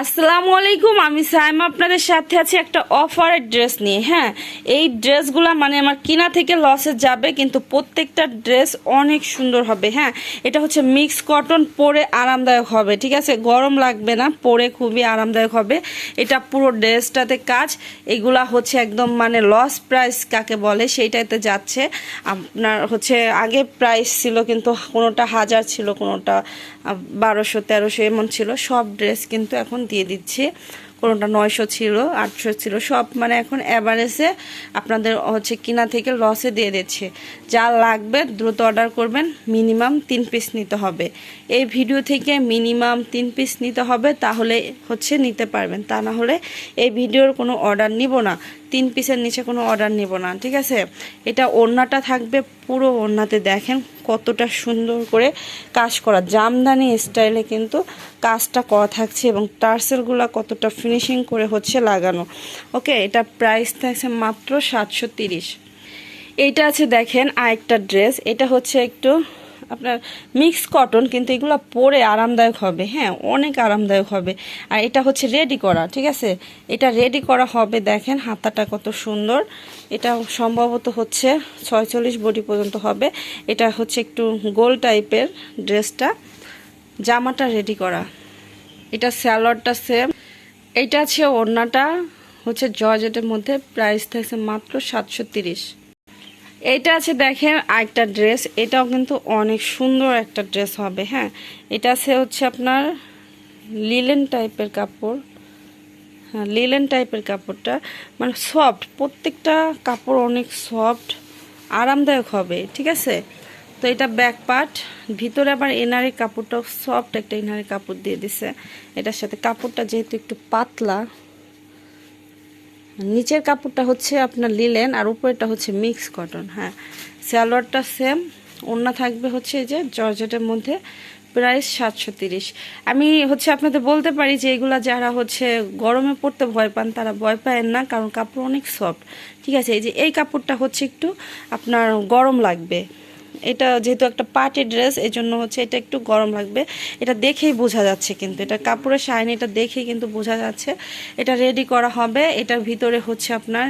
আসসালামু আলাইকুম, আমি সাইমা আপনাদের সাথে আছি একটা অফারের ড্রেস নিয়ে হ্যাঁ? এই ড্রেসগুলো মানে আমার কিনা থেকে লসে যাবে, কিন্তু প্রত্যেকটা ড্রেস অনেক সুন্দর হবে হ্যাঁ? এটা হচ্ছে মিক্স কটন পরে আরামদায়ক হবে, ঠিক আছে? গরম লাগবে না, পরে খুবই আরামদায়ক হবে। এটা পুরো ড্রেসটাতে কাজ, এগুলা হচ্ছে একদম মানে লস প্রাইস কাকে বলে, সেইটাতে যাচ্ছে। আপনার হচ্ছে আগে প্রাইস ছিল, কিন্তু কোনোটা হাজার ছিল, কোনোটা বারোশো, তেরোশো, এমন ছিল, সব ড্রেস কিন্তু এখন দিয়ে দিচ্ছি। কোনোটা নয়শো ছিল, আটশো ছিল, সব মানে এখন অ্যাভারেজে আপনাদের হচ্ছে কিনা থেকে লসে দিয়ে দিচ্ছে। যা লাগবে দ্রুত অর্ডার করবেন মিনিমাম তিন পিস নিতে হবে। এই ভিডিও থেকে মিনিমাম তিন পিস নিতে হবে, তাহলে হচ্ছে নিতে পারবেন। তা না হলে এই ভিডিওর কোনো অর্ডার নিব না, তিন পিসের নিচে কোনো অর্ডার নিব না, ঠিক আছে? এটা ওড়নাটা থাকবে, পুরো ওড়নাতে দেখেন কতটা সুন্দর করে কাজ করা। জামদানি স্টাইলে কিন্তু কাজটা করা থাকছে এবং টার্সেলগুলো কতটা ফিনিশিং করে হচ্ছে লাগানো। ওকে এটা প্রাইস থাকছে মাত্র সাতশো তিরিশ। এইটা আছে দেখেন আরেকটা ড্রেস এটা হচ্ছে একটু আপনার মিক্স কটন কিন্তু এগুলো পরে আরামদায়ক হবে। হ্যাঁ অনেক আরামদায়ক হবে। আর এটা হচ্ছে রেডি করা, ঠিক আছে? এটা রেডি করা হবে, দেখেন হাতাটা কত সুন্দর। এটা সম্ভবত হচ্ছে ছয়চল্লিশ বডি পর্যন্ত হবে। এটা হচ্ছে একটু গোল টাইপের ড্রেসটা জামাটা রেডি করা। এটা স্যালোয়ারটা সেম এইটা আছে ওড়নাটা হচ্ছে জর্জেটের মধ্যে প্রাইস থাকছে মাত্র সাতশো তিরিশ। এটা আছে দেখেন আরেকটা ড্রেস, এটাও কিন্তু অনেক সুন্দর একটা ড্রেস হবে হ্যাঁ। এটা আছে হচ্ছে আপনার লিলেন টাইপের কাপড় হ্যাঁ লিলেন টাইপের কাপড়টা। মানে সফট, প্রত্যেকটা কাপড় অনেক সফট, আরামদায়ক হবে, ঠিক আছে? তো এটা ব্যাক পার্ট ভিতরে আবার এনারের কাপড়টাও সফট একটা এনারের কাপড় দিয়ে দিছে। এটার সাথে কাপড়টা যেহেতু একটু পাতলা, নিচের কাপড়টা হচ্ছে আপনার লিলেন আর উপরেটা হচ্ছে মিক্স কটন হ্যাঁ। সালোয়ারটা সেম ওড়না থাকবে হচ্ছে এই যে জর্জেটের মধ্যে প্রাইস সাতশো তিরিশ। আমি হচ্ছে আপনাদের বলতে পারি যে এগুলা যারা হচ্ছে গরমে পড়তে ভয় পান, তারা ভয় পায় না, কারণ কাপড় অনেক সফট ঠিক আছে? এই যে এই কাপড়টা হচ্ছে একটু আপনার গরম লাগবে। এটা যেহেতু একটা পার্টি ড্রেস এই জন্য হচ্ছে এটা একটু গরম লাগবে। এটা দেখেই বোঝা যাচ্ছে কিন্তু, এটা কাপড়ের শাইন, এটা দেখেই কিন্তু বোঝা যাচ্ছে। এটা রেডি করা হবে, এটার ভিতরে হচ্ছে আপনার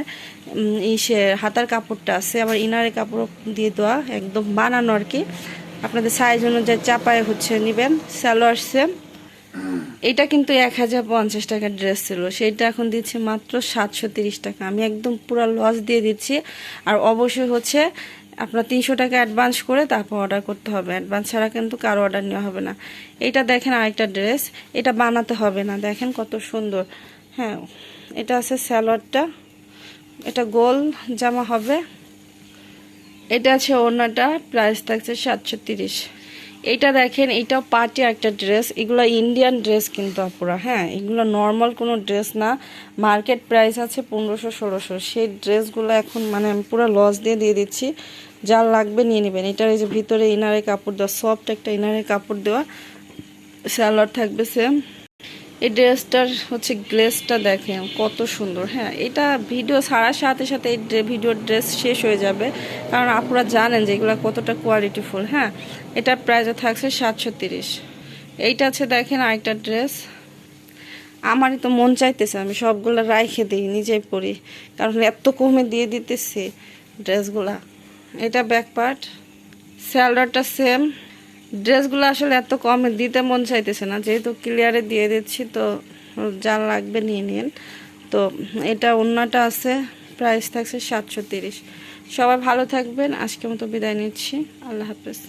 ইসে হাতার কাপড়টা আছে, আবার ইনারের কাপড় দিয়ে দেওয়া, একদম বানানো আর কি। আপনাদের সাইজ অনুযায়ী চাপায় হচ্ছে নেবেন, সালোয়ার সেম। এটা কিন্তু এক হাজার পঞ্চাশ টাকার ড্রেস ছিল সেইটা এখন দিচ্ছে মাত্র সাতশো তিরিশ টাকা। আমি একদম পুরো লস দিয়ে দিচ্ছি, আর অবশ্যই হচ্ছে আপনার তিনশো টাকা অ্যাডভান্স করে তারপর অর্ডার করতে হবে। অ্যাডভান্স ছাড়া কিন্তু কারও অর্ডার নেওয়া হবে না। এটা দেখেন আরেকটা ড্রেস এটা বানাতে হবে না। দেখেন কত সুন্দর। হ্যাঁ এটা আছে স্যালোয়ারটা এটা গোল জামা হবে। এটা আছে ওনাটা প্রাইস থাকছে সাতশো তিরিশ। এইটা দেখেন, এটাও পার্টি একটা ড্রেস এগুলো ইন্ডিয়ান ড্রেস কিন্তু আপুরা। হ্যাঁ এগুলো নর্মাল কোনো ড্রেস না। মার্কেট প্রাইস আছে পনেরোশো, ষোলোশো। সেই ড্রেসগুলো এখন মানে আমি পুরো লস দিয়ে দিয়ে দিচ্ছি। যা লাগবে নিয়ে নেবেন। এটার এই যে ভিতরে ইনারে কাপড় দেওয়া সফট একটা ইনারে কাপড় দেওয়া স্যালোয়ার থাকবে সেম এই ড্রেসটার হচ্ছে গ্লেসটা দেখেন, কত সুন্দর। হ্যাঁ এটা ভিডিও ছাড়ার সাথে সাথে এই ভিডিওর ড্রেস শেষ হয়ে যাবে। কারণ আপনারা জানেন যে এগুলো কতটা কোয়ালিটিফুল হ্যাঁ? এটার প্রাইসও থাকছে সাতশো তিরিশ। এইটা আছে দেখেন আরেকটা ড্রেস আমারই তো মন চাইতেছে, আমি সবগুলো রাইখে দিই, নিজেই পরি। কারণ এত কমে দিয়ে দিতেছি ড্রেসগুলা। এটা ব্যাক পার্ট স্যালোয়ারটা সেম ড্রেসগুলো আসলে এত কমে দিতে মন চাইতেছে না। যেহেতু ক্লিয়ারে দিয়ে দিচ্ছি, তো যা লাগবে নিয়ে নিন। তো এটা অন্যটা আছে প্রাইস থাকছে সাতশো সবাই ভালো থাকবেন। আজকে মতো বিদায় নিচ্ছি। আল্লাহ হাফেজ।